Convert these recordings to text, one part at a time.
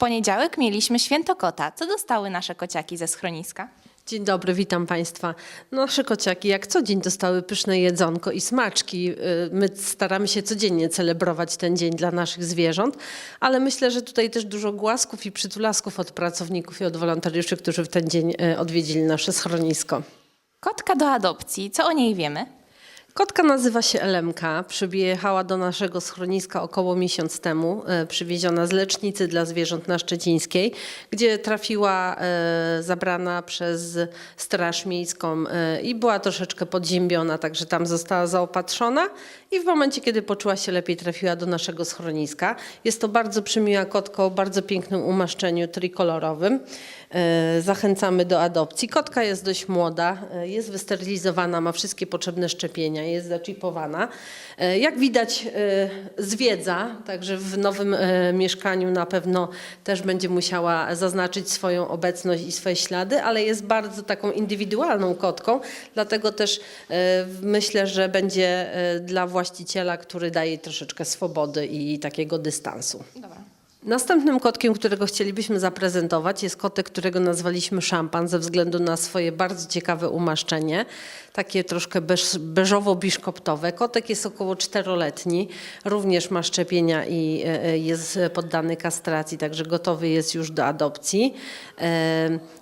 poniedziałek mieliśmy święto kota. Co dostały nasze kociaki ze schroniska? Dzień dobry, witam Państwa. Nasze kociaki jak co dzień dostały pyszne jedzonko i smaczki. Y, My staramy się codziennie celebrować ten dzień dla naszych zwierząt, ale myślę, że tutaj też dużo głasków i przytulasków od pracowników i od wolontariuszy, którzy w ten dzień y, odwiedzili nasze schronisko. Kotka do adopcji. Co o niej wiemy? Kotka nazywa się Elemka. Przyjechała do naszego schroniska około miesiąc temu, e, przywieziona z lecznicy dla zwierząt na Szczecińskiej, gdzie trafiła e, zabrana przez Straż Miejską e, i była troszeczkę podziębiona, także tam została zaopatrzona i w momencie, kiedy poczuła się lepiej, trafiła do naszego schroniska. Jest to bardzo przymiła kotka o bardzo pięknym umaszczeniu trikolorowym. Zachęcamy do adopcji. Kotka jest dość młoda, jest wysterylizowana, ma wszystkie potrzebne szczepienia, jest zaczipowana. E, Jak widać e, zwiedza, także w nowym e, mieszkaniu na pewno też będzie musiała zaznaczyć swoją obecność i swoje ślady, ale jest bardzo taką indywidualną kotką, dlatego też myślę, że będzie dla właściciela, który daje troszeczkę swobody i takiego dystansu. Dobra. Następnym kotkiem, którego chcielibyśmy zaprezentować, jest kotek, którego nazwaliśmy szampan ze względu na swoje bardzo ciekawe umaszczenie. Takie troszkę beż, beżowo-biszkoptowe. Kotek jest około czteroletni, również ma szczepienia i e, e, jest poddany kastracji, także gotowy jest już do adopcji.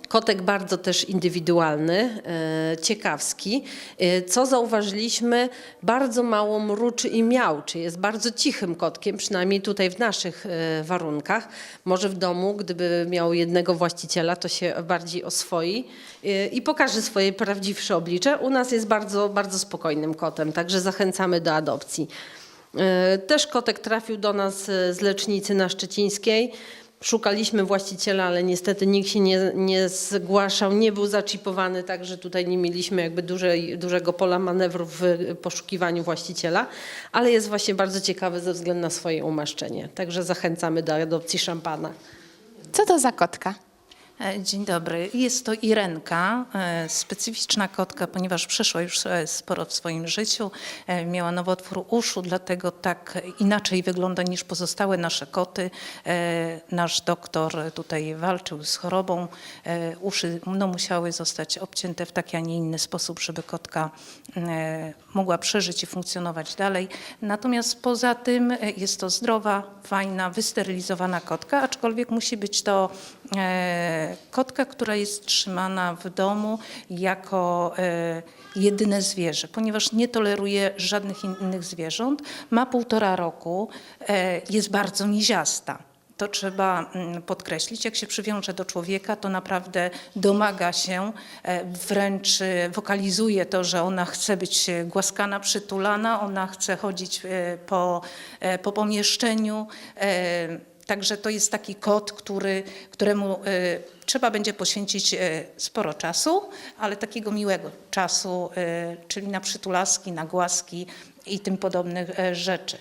Kotek bardzo też indywidualny, e, ciekawski. E, Co zauważyliśmy, bardzo mało mruczy i miauczy. Jest bardzo cichym kotkiem, przynajmniej tutaj w naszych e, warunkach. Może w domu, gdyby miał jednego właściciela, to się bardziej oswoi i pokaże swoje prawdziwsze oblicze. U nas jest bardzo, bardzo spokojnym kotem, także zachęcamy do adopcji. Też kotek trafił do nas z lecznicy na Szczecińskiej. Szukaliśmy właściciela, ale niestety nikt się nie, nie zgłaszał, nie był zaczipowany, także tutaj nie mieliśmy jakby dużej, dużego pola manewru w poszukiwaniu właściciela, ale jest właśnie bardzo ciekawy ze względu na swoje umaszczenie. Także zachęcamy do adopcji szampana. Co to za kotka? E, Dzień dobry. Jest to Irenka, e, specyficzna kotka, ponieważ przeszła już e, sporo w swoim życiu. Miała nowotwór uszu, dlatego tak inaczej wygląda niż pozostałe nasze koty. Nasz doktor tutaj walczył z chorobą. Uszy no, musiały zostać obcięte w taki, a nie inny sposób, żeby kotka mogła przeżyć i funkcjonować dalej. Natomiast poza tym jest to zdrowa, fajna, wysterylizowana kotka, aczkolwiek musi być to kotka, która jest trzymana w domu jako e, jedyne zwierzę, ponieważ nie toleruje żadnych innych zwierząt. Ma półtora roku, e, jest bardzo miziasta. To trzeba mm, podkreślić. Jak się przywiąże do człowieka, to naprawdę domaga się, e, wręcz wokalizuje to, że ona chce być głaskana, przytulana, ona chce chodzić po, po pomieszczeniu. Także to jest taki kot, który, któremu e, trzeba będzie poświęcić e, sporo czasu, ale takiego miłego czasu, e, czyli na przytulaski, na głaski i tym podobnych rzeczy.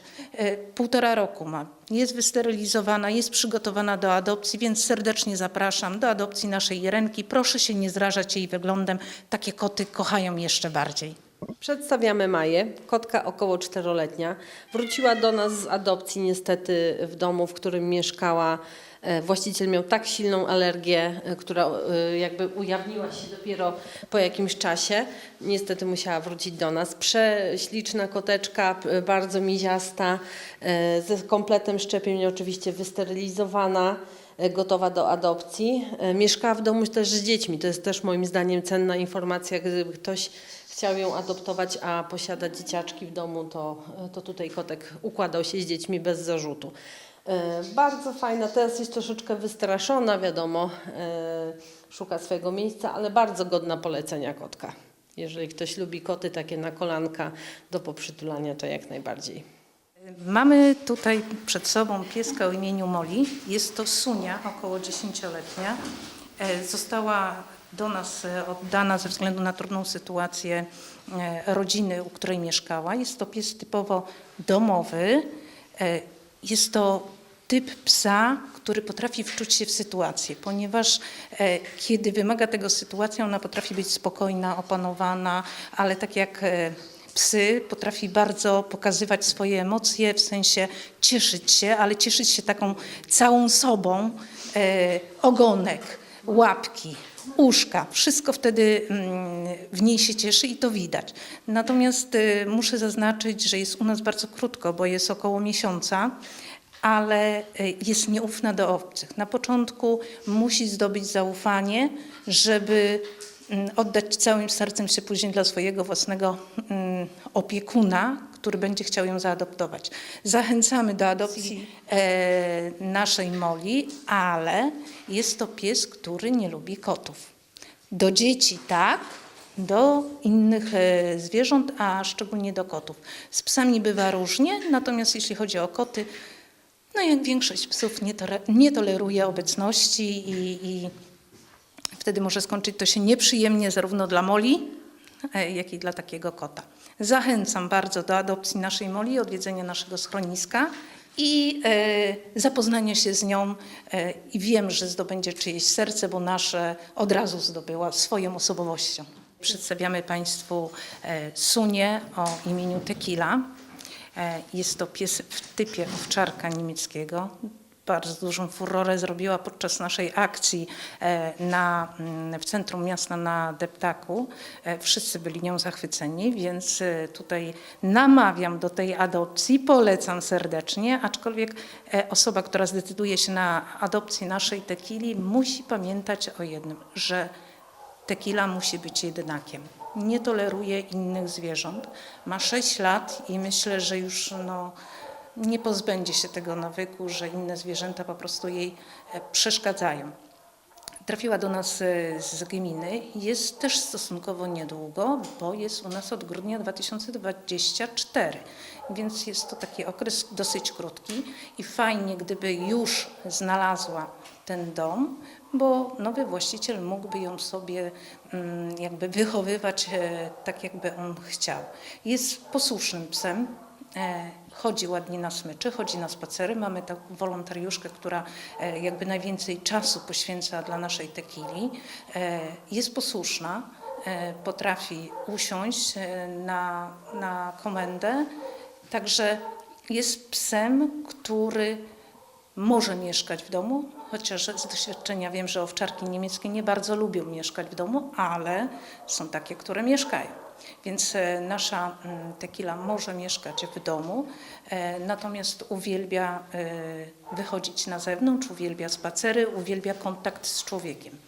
Półtora roku ma. Jest wysterylizowana, jest przygotowana do adopcji, więc serdecznie zapraszam do adopcji naszej Jerenki. Proszę się nie zrażać jej wyglądem. Takie koty kochają jeszcze bardziej. Przedstawiamy Maję, kotka około czteroletnia. Wróciła do nas z adopcji niestety w domu, w którym mieszkała. E, Właściciel miał tak silną alergię, e, która e, jakby ujawniła się dopiero po jakimś czasie. Niestety musiała wrócić do nas. Prześliczna koteczka, bardzo miziasta, ze kompletem szczepień oczywiście wysterylizowana gotowa do adopcji. E, Mieszkała w domu też z dziećmi. To jest też moim zdaniem cenna informacja, gdyby ktoś chciał ją adoptować, a posiadać dzieciaczki w domu, to, to tutaj kotek układał się z dziećmi bez zarzutu. E, Bardzo fajna, teraz jest troszeczkę wystraszona, wiadomo, e, szuka swojego miejsca, ale bardzo godna polecenia kotka. Jeżeli ktoś lubi koty takie na kolanka do poprzytulania, to jak najbardziej. Mamy tutaj przed sobą pieska o imieniu Moli. Jest to Sunia, około 10-letnia. E, Została do nas e, oddana ze względu na trudną sytuację e, rodziny, u której mieszkała. Jest to pies typowo domowy. E, Jest to typ psa, który potrafi wczuć się w sytuację, ponieważ kiedy wymaga tego sytuacja, ona potrafi być spokojna, opanowana, ale tak jak psy potrafi bardzo pokazywać swoje emocje, w sensie cieszyć się, ale cieszyć się taką całą sobą. ogonek, łapki, uszka, wszystko wtedy mm, w niej się cieszy i to widać. Natomiast e, muszę zaznaczyć, że jest u nas bardzo krótko, bo jest około miesiąca, ale e, jest nieufna do obcych. Na początku musi zdobyć zaufanie, żeby mm, oddać całym sercem się później dla swojego własnego mm, opiekuna, który będzie chciał ją zaadoptować. Zachęcamy do adopcji e, naszej Moli, ale jest to pies, który nie lubi kotów. Do dzieci tak, do innych e, zwierząt, a szczególnie do kotów. Z psami bywa różnie, natomiast jeśli chodzi o koty, no jak większość psów nie, nie toleruje obecności i, i wtedy może skończyć to się nieprzyjemnie zarówno dla Moli, jak i dla takiego kota. Zachęcam bardzo do adopcji naszej Moli, odwiedzenia naszego schroniska i e, zapoznania się z nią e, i wiem, że zdobędzie czyjeś serce, bo nasze od razu zdobyła swoją osobowością. Przedstawiamy Państwu e, Sunię o imieniu Tequila. E, Jest to pies w typie owczarka niemieckiego. Bardzo dużą furorę zrobiła podczas naszej akcji e, na, mm, w centrum miasta na Deptaku. E, Wszyscy byli nią zachwyceni, więc e, tutaj namawiam do tej adopcji, polecam serdecznie, aczkolwiek osoba, która zdecyduje się na adopcję naszej tekili, musi pamiętać o jednym, że Tequila musi być jedynakiem. Nie toleruje innych zwierząt. Ma 6 lat i myślę, że już no, nie pozbędzie się tego nawyku, że inne zwierzęta po prostu jej e, przeszkadzają. Trafiła do nas e, z gminy. Jest też stosunkowo niedługo, bo jest u nas od grudnia 2024, więc jest to taki okres dosyć krótki i fajnie, gdyby już znalazła ten dom, bo nowy właściciel mógłby ją sobie mm, jakby wychowywać e, tak, jakby on chciał. Jest posłusznym psem, chodzi ładnie na smyczy, chodzi na spacery. Mamy taką wolontariuszkę, która e, jakby najwięcej czasu poświęca dla naszej tekili. E, Jest posłuszna, e, potrafi usiąść e, na, na komendę, także jest psem, który może mieszkać w domu, chociaż z doświadczenia wiem, że owczarki niemieckie nie bardzo lubią mieszkać w domu, ale są takie, które mieszkają. Więc e, nasza mm, tequila może mieszkać w domu, e, natomiast uwielbia e, wychodzić na zewnątrz, uwielbia spacery, uwielbia kontakt z człowiekiem.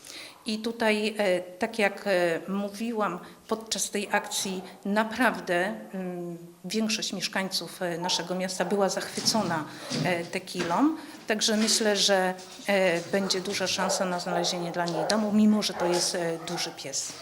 I tutaj, e, tak jak e, mówiłam, podczas tej akcji naprawdę mm, większość mieszkańców e, naszego miasta była zachwycona tequilą, także myślę, że będzie duża szansa na znalezienie dla niej domu, mimo że to jest duży pies.